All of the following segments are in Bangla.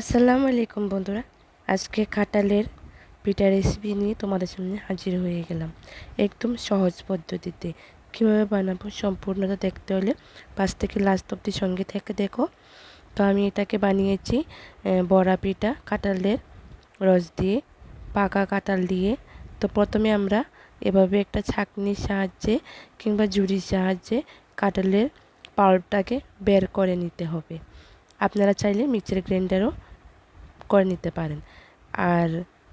আসসালামু আলাইকুম বন্ধুরা। আজকে কাঁঠালের পিঠা রেসিপি নিয়ে তোমাদের সামনে হাজির হয়ে গেলাম একদম সহজ পদ্ধতিতে। কীভাবে বানাবো সম্পূর্ণতা দেখতে হলে পাঁচ থেকে লাস্ট অব্দি সঙ্গে থেকে দেখো। তো আমি এটাকে বানিয়েছি বড়া পিঠা, কাঁঠালের রস দিয়ে, পাকা কাঁঠাল দিয়ে। তো প্রথমে আমরা এভাবে একটা ছাকনির সাহায্যে কিংবা ঝুড়ির সাহায্যে কাঁঠালের পাল্পটাকে বের করে নিতে হবে। আপনারা চাইলে মিক্সার গ্রাইন্ডারও করে নিতে পারেন। আর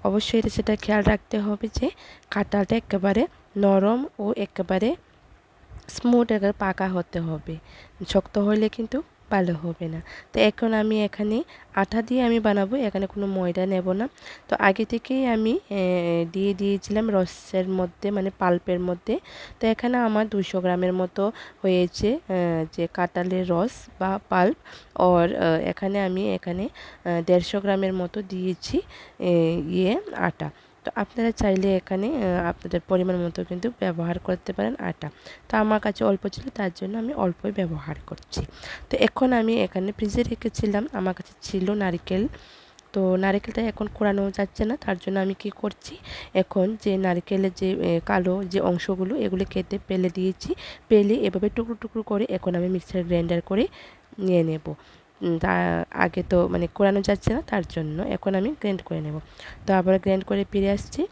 অবশ্যই সেটা খেয়াল রাখতে হবে যে কাঁঠালটা একেবারে নরম ও একেবারে স্মুথ একেবারে পাকা হতে হবে। শক্ত হলে কিন্তু ভালো হবে না। তো এখন আমি এখানে আটা দিয়ে আমি বানাবো, এখানে কোনো ময়দা নেব না। তো আগে থেকেই আমি দিয়ে দিয়েছিলাম রসের মধ্যে মানে পাল্পের মধ্যে। তো এখানে আমার দুশো গ্রামের মতো হয়েছে যে কাঁটালের রস বা পাল্প। ওর এখানে আমি এখানে দেড়শো গ্রামের মতো দিয়েছি ইয়ে আটা। তো আপনারা চাইলে এখানে আপনাদের পরিমাণ মতো কিন্তু ব্যবহার করতে পারেন আটা। তো আমার কাছে অল্প ছিল, তার জন্য আমি অল্পই ব্যবহার করছি। তো এখন আমি এখানে ফ্রিজে রেখেছিলাম, আমার কাছে ছিল নারিকেল। তো নারকেলটা এখন কোরানো যাচ্ছে না, তার জন্য আমি কি করছি, এখন যে নারকেলের যে কালো যে অংশগুলো, এগুলো কেটে পেলে দিয়েছি, পেলে এভাবে টুকরো টুকরো করে এখন আমি মিক্সার গ্রাইন্ডার করে নিয়ে নেব। তা আগে তো মানে কোরানো যাচ্ছে না, তার জন্য এখন আমি গ্র্যান্ড করে নেব। তো আবার গ্র্যান্ড করে ফিরে আসছি।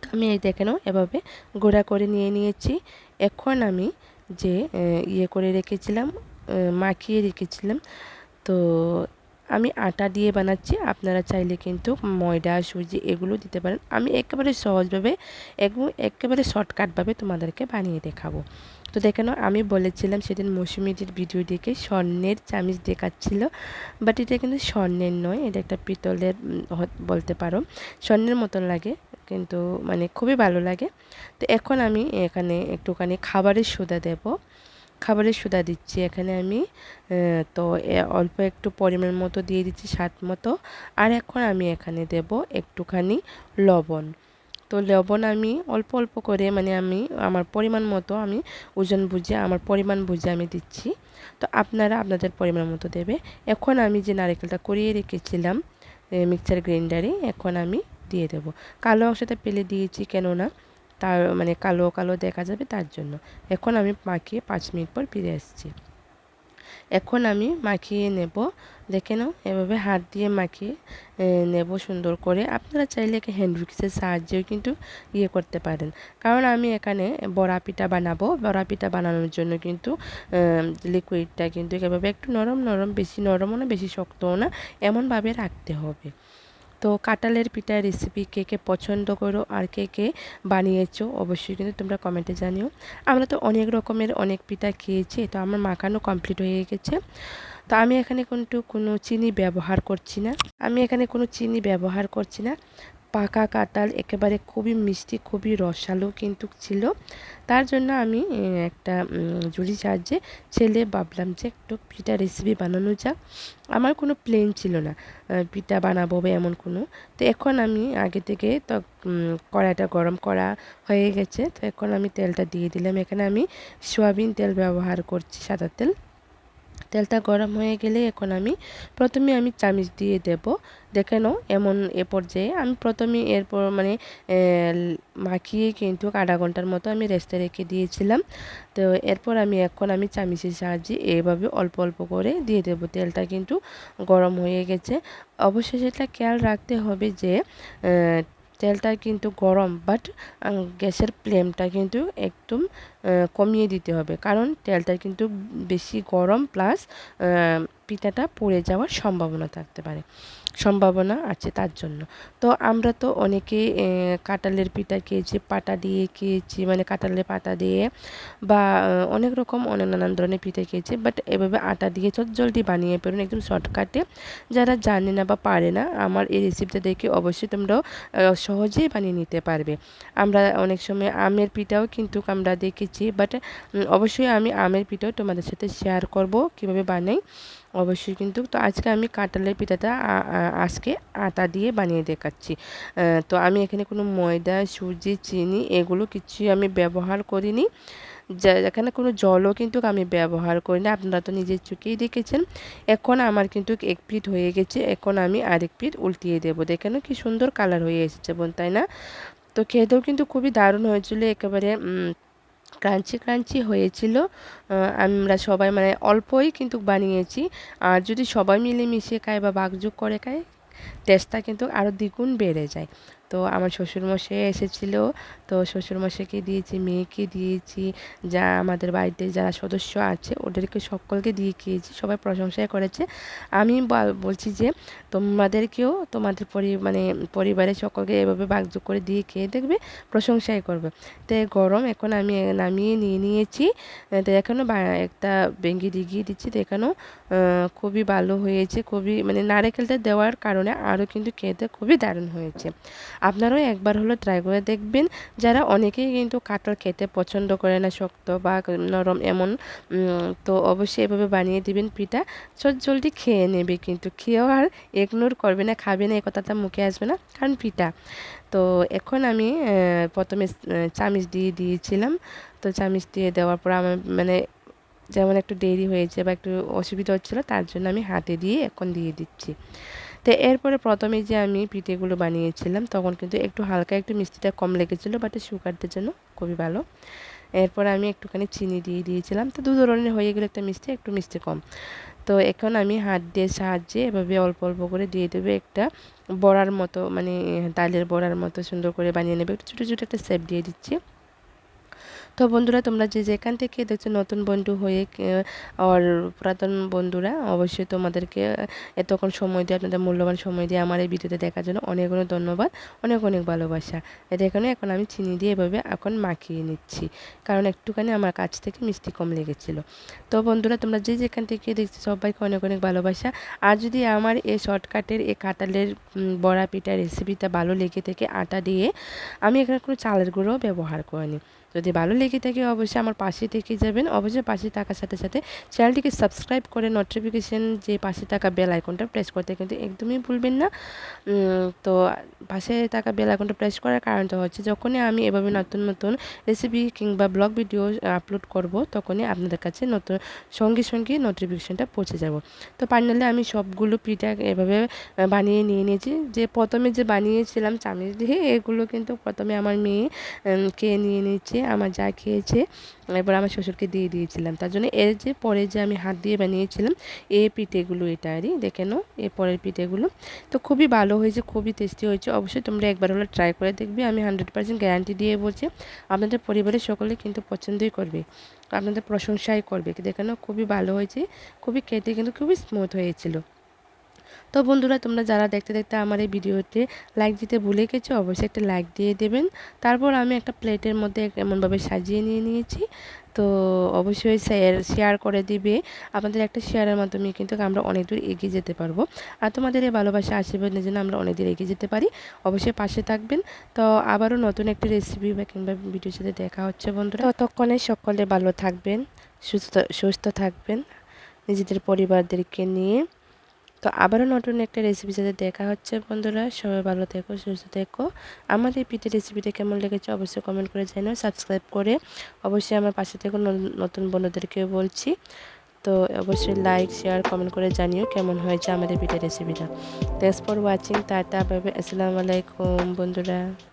তো আমি এই দেখে নাও, এভাবে গোড়া করে নিয়ে নিয়েছি। এখন আমি যে ইয়ে করে রেখেছিলাম মাখিয়ে রেখেছিলাম, তো আমি আটা দিয়ে বানাচ্ছি। আপনারা চাইলে কিন্তু ময়দা, সুজি এগুলো দিতে পারেন। আমি একেবারে সহজভাবে এবং একেবারে শর্টকাটভাবে তোমাদেরকে বানিয়ে দেখাবো। তো দেখেন, আমি বলেছিলাম সেদিন মৌসুমিটির ভিডিও দেখে স্বর্ণের চামিচ দেখাচ্ছিল। বাট এটা কিন্তু স্বর্ণের নয়, এটা একটা পিতলের বলতে পারো। স্বর্ণের মতন লাগে, কিন্তু মানে খুবই ভালো লাগে। তো এখন আমি এখানে একটুখানি খাবারের সোদা দেব। খাবারের সোদা দিচ্ছি এখানে আমি। তো অল্প একটু পরিমাণ মতো দিয়ে দিচ্ছি, স্বাদ মতো। আর এখন আমি এখানে দেব একটুখানি লবণ। তো লবণ আমি অল্প অল্প করে মানে আমি, আমার পরিমাণ মতো আমি ওজন বুঝে, আমার পরিমাণ বুঝে আমি দিচ্ছি। তো আপনারা আপনাদের পরিমাণ মতো দেবে। এখন আমি যে নারকেলটা করিয়ে রেখেছিলাম মিক্সার গ্রাইন্ডারে, এখন আমি দিয়ে দেব। কালো অংশটা পেলে দিয়েছি, কেননা তার মানে কালো কালো দেখা যাবে তার জন্য। এখন আমি মাখিয়ে পাঁচ মিনিট পর ফিরে আসছি। এখন আমি মাখিয়ে নেব। দেখে নাও, এভাবে হাত দিয়ে মাখিয়ে নেব সুন্দর করে। আপনারা চাইলে হ্যান্ড উইক্সের সাহায্যেও কিন্তু ইয়ে করতে পারেন। কারণ আমি এখানে বড়া পিঠা বানাবো। বড়া পিঠা বানানোর জন্য কিন্তু লিকুইডটা কিন্তু এভাবে একটু নরম নরম, বেশি নরমও না, বেশি শক্তও না, এমনভাবে রাখতে হবে। তো কাঁঠালের পিঠার রেসিপি কে কে পছন্দ করো আর কে কে বানিয়েছো অবশ্যই কিন্তু তোমরা কমেন্টে জানিও। আমরা তো অনেক রকমের অনেক পিঠা খেয়েছি, তো আমার মাখানো কমপ্লিট হয়ে গেছে। তো আমি এখানে কিন্তু কোনো চিনি ব্যবহার করছি না। আমি এখানে কোনো চিনি ব্যবহার করছি না। পাকা কাঁঠাল একেবারে খুবই মিষ্টি, খুবই রসালো কিন্তু ছিল। তার জন্য আমি একটা জুড়ি সাহায্যে ছেলে ভাবলাম যে একটু পিঠা রেসিপি বানানো যাক। আমার কোনো প্লেন ছিল না পিঠা বানাবো এমন কোনো। তো এখন আমি আগে থেকে তো কড়াইটা গরম করা হয়ে গেছে। তো এখন আমি তেলটা দিয়ে দিলাম। এখানে আমি সোয়াবিন তেল ব্যবহার করছি, সাদা তেল। তেলটা গরম হয়ে গেলে এখন আমি প্রথমে আমি চামিচ দিয়ে দেব। দেখে নাও এমন এ পর্যায়ে আমি প্রথমে এরপর মানে মাখিয়ে কিন্তু আধা ঘণ্টার মতো আমি রেস্টে রেখে দিয়েছিলাম। তো এরপর আমি এখন আমি চামিচের সাহায্যে এভাবে অল্প অল্প করে দিয়ে দেবো। তেলটা কিন্তু গরম হয়ে গেছে। অবশ্যই সেটা খেয়াল রাখতে হবে যে তেলটা কিন্তু গরম বাট গ্যাসের ফ্লেমটা কিন্তু একদম কমিয়ে দিতে হবে। কারণ তেলটা কিন্তু বেশি গরম প্লাস পিঠাটা পড়ে যাওয়ার সম্ভাবনা থাকতে পারে। সম্ভাবনা আছে তার জন্য। তো আমরা তো অনেকে কাঁঠালের পিঠা খেয়েছি, পাটা দিয়ে খেয়েছি মানে কাঁঠালের পাতা দিয়ে বা অনেক রকম অনেক নানান ধরনের পিঠা খেয়েছি বাট এভাবে আটা দিয়ে জলদি বানিয়ে পেরুন একদম শর্টকাটে যারা জানে না বা পারে না, আমার এই রেসিপিটা দেখে অবশ্যই তোমরাও সহজেই বানিয়ে নিতে পারবে। আমরা অনেক সময় আমের পিঠাও কিন্তু আমরা দেখেছি বাট অবশ্যই আমি আমের পিঠাও তোমাদের সাথে শেয়ার করব, কীভাবে বানাই। অবশ্যই কিন্তু তো আজকে আমি কাঁঠালের পিঠাটা আজকে আটা দিয়ে বানিয়ে দেখাচ্ছি। তো আমি এখানে কোনো ময়দা, সুজি, চিনি এগুলো কিছুই আমি ব্যবহার করিনি। যা- এখানে কোনো জলও কিন্তু আমি ব্যবহার করি না আপনারা তো নিজের চোখেই দেখেছেন। এখন আমার কিন্তু এক পিঠ হয়ে গেছে। এখন আমি আরেক পিঠ উল্টিয়ে দেবো। দেখেন কি সুন্দর কালার হয়ে এসেছে বোন, তাই না? তো খেতেও কিন্তু খুবই দারুণ হয়েছিল। একেবারে ক্রাঞ্চি ক্রাঞ্চি হয়েছিল। আমরা সবাই মানে অল্পই কিন্তু বানিয়েছি। আর যদি সবাই মিলে মিশিয়ে খায় বা বাগযোগ করে খায় টেস্টটা কিন্তু আরও দ্বিগুণ বেড়ে যায়। তো আমার শ্বশুরমশাই এসেছিল। তো শ্বশুরমশাইকে দিয়েছি, মেয়েকে দিয়েছি, যা আমাদের বাড়িতে যারা সদস্য আছে ওদেরকে সকলকে দিয়ে খেয়েছি, সবাই প্রশংসাই করেছে। আমি বলছি যে তোমাদেরকেও তোমাদের পরি মানে পরিবারের সকলকে এভাবে বাগযোগ করে দিয়ে খেয়ে দেখবে, প্রশংসাই করবে। তো গরম এখন আমি নামিয়ে নিয়ে নিয়েছি। তো এখনও একটা বেঙ্গি দিঘিয়ে দিচ্ছি। তো এখানেও খুবই ভালো হয়েছে, খুবই মানে নারকেলটা দেওয়ার কারণে আরও কিন্তু খেতে খুবই দারুণ হয়েছে। আপনারাও একবার হলো ট্রাই করে দেখবেন। যারা অনেকেই কিন্তু কাঁঠাল খেতে পছন্দ করে না, শক্ত বা নরম এমন তো অবশ্যই এভাবে বানিয়ে দিবেন পিঠা। চট জলদি খেয়ে নেবে কিন্তু। খেয়েও আর ইগনোর করবে না, খাবে না এ কথাটা মুখে আসবে না, কারণ পিঠা। তো এখন আমি প্রথমে চামিচ দিয়ে দিয়েছিলাম। তো চামিচ দিয়ে দেওয়ার পর আমার মানে যেমন একটু দেরি হয়েছে বা একটু অসুবিধা হচ্ছিল, তার জন্য আমি হাতে দিয়ে এখন দিয়ে দিচ্ছি। তো এরপরে প্রথমে যে আমি পিঠেগুলো বানিয়েছিলাম, তখন কিন্তু একটু হালকা একটু মিষ্টিটা কম লেগেছিলো বাট সুগারদের জন্য খুবই ভালো। এরপরে আমি একটুখানি চিনি দিয়ে দিয়েছিলাম। তো দু ধরনের হয়ে গেলে একটা মিষ্টি, একটু মিষ্টি কম। তো এখন আমি হাত দিয়ে সাহায্যে এভাবে অল্প অল্প করে দিয়ে দেবে একটা বড়ার মতো মানে ডালের বড়ার মতো সুন্দর করে বানিয়ে নেবে। একটু ছোটো ছোটো একটা শেপ দিয়ে দিচ্ছি। তো বন্ধুরা, তোমরা যে যেখান থেকে দেখছ নতুন বন্ধু হয়ে আর পুরাতন বন্ধুরা, অবশ্যই তোমাদেরকে এতক্ষণ সময় দিয়ে, আপনাদের মূল্যবান সময় দিয়ে আমার এই ভিডিওতে দেখার জন্য অনেক অনেক ধন্যবাদ, অনেক অনেক ভালোবাসা। এটা এখানে এখন আমি চিনি দিয়ে এভাবে এখন মাখিয়ে নিচ্ছি, কারণ একটুখানি আমার কাছ থেকে মিষ্টি কম লেগেছিল। তো বন্ধুরা, তোমরা যে যেখান থেকে দেখছ সবাইকে অনেক অনেক ভালোবাসা, আর যদি আমার এই শর্টকাটের, এই কাঁটালের বড়া পিঠা রেসিপিটা ভালো লেগে থেকে, আটা দিয়ে, আমি এখানে কোনো চালের গুঁড়োও ব্যবহার করিনি। যদি ভালো লেগে থাকে অবশ্যই আমার পাশে থেকে যাবেন। অবশ্যই পাশে থাকার সাথে সাথে চ্যানেলটিকে সাবস্ক্রাইব করে নোটিফিকেশান যে পাশে থাকা বেল আইকনটা প্রেস করতে কিন্তু একদমই ভুলবেন না। তো পাশে থাকা বেল আইকনটা প্রেস করার কারণটা হচ্ছে যখনই আমি এভাবে নতুন নতুন রেসিপি কিংবা ব্লগ ভিডিও আপলোড করব, তখনই আপনাদের কাছে নতুন, সঙ্গে সঙ্গে নোটিফিকেশানটা পৌঁছে যাব। তো ফাইনালি আমি সবগুলো পিঠা এভাবে বানিয়ে নিয়ে নিয়েছি। যে প্রথমে যে বানিয়েছিলাম চামিচ দিয়ে, এগুলো কিন্তু প্রথমে আমার মেয়ে খেয়ে নিয়ে নিচ্ছে আমার যা খেয়েছে এবার আমার শ্বশুরকে দিয়ে দিয়েছিলাম। তার জন্য এর যে পরে যে আমি হাত দিয়ে বানিয়েছিলাম, এই পিঠেগুলো এটারই দেখে নাও এ পরের পিঠেগুলো। তো খুবই ভালো হয়েছে, খুবই টেস্টি হয়েছে। অবশ্যই তোমরা একবার হলে ট্রাই করে দেখবে, আমি হান্ড্রেড পার্সেন্ট গ্যারান্টি দিয়ে বলছি, আপনাদের পরিবারের সকলে কিন্তু পছন্দই করবে, আপনাদের প্রশংসাই করবে। দেখে নাও, খুবই ভালো হয়েছে, খুবই খেতে কিন্তু খুবই স্মুথ হয়েছিল। তো বন্ধুরা, তোমরা যারা দেখতে দেখতে আমার এই ভিডিওতে লাইক দিতে ভুলে গেছো, অবশ্যই একটা লাইক দিয়ে দেবেন। তারপর আমি একটা প্লেটের মধ্যে এমনভাবে সাজিয়ে নিয়ে নিয়েছি। তো অবশ্যই শেয়ার শেয়ার করে দিবে। আপনাদের একটা শেয়ারের মাধ্যমে কিন্তু আমরা অনেক দূর এগিয়ে যেতে পারব। আর তোমাদের এই ভালোবাসা আশীর্বাদের জন্য আমরা অনেক দূর এগিয়ে যেতে পারি, অবশ্যই পাশে থাকবেন। তো আবারও নতুন একটা রেসিপি বা কিংবা ভিডিওর সাথে দেখা হচ্ছে বন্ধুরা। ততক্ষণে সকলে ভালো থাকবেন, সুস্থ সুস্থ থাকবেন। নিজেদের পরিবারদেরকে নিয়ে তো আবারও নতুন একটা রেসিপি সাথে দেখা হচ্ছে, বন্ধুরা। সবাই ভালো থেকো, সুস্থ থেকো। আমাদের এই পিঠে রেসিপিটা কেমন লেগেছে অবশ্যই কমেন্ট করে জানাও সাবস্ক্রাইব করে অবশ্যই আমার পাশে থেকে নতুন বন্ধুদেরকেও বলছি। তো অবশ্যই লাইক শেয়ার কমেন্ট করে জানিও কেমন হয়েছে আমাদের পিঠে রেসিপিটা thanks for watching tata bye আসসালামু আলাইকুম, বন্ধুরা।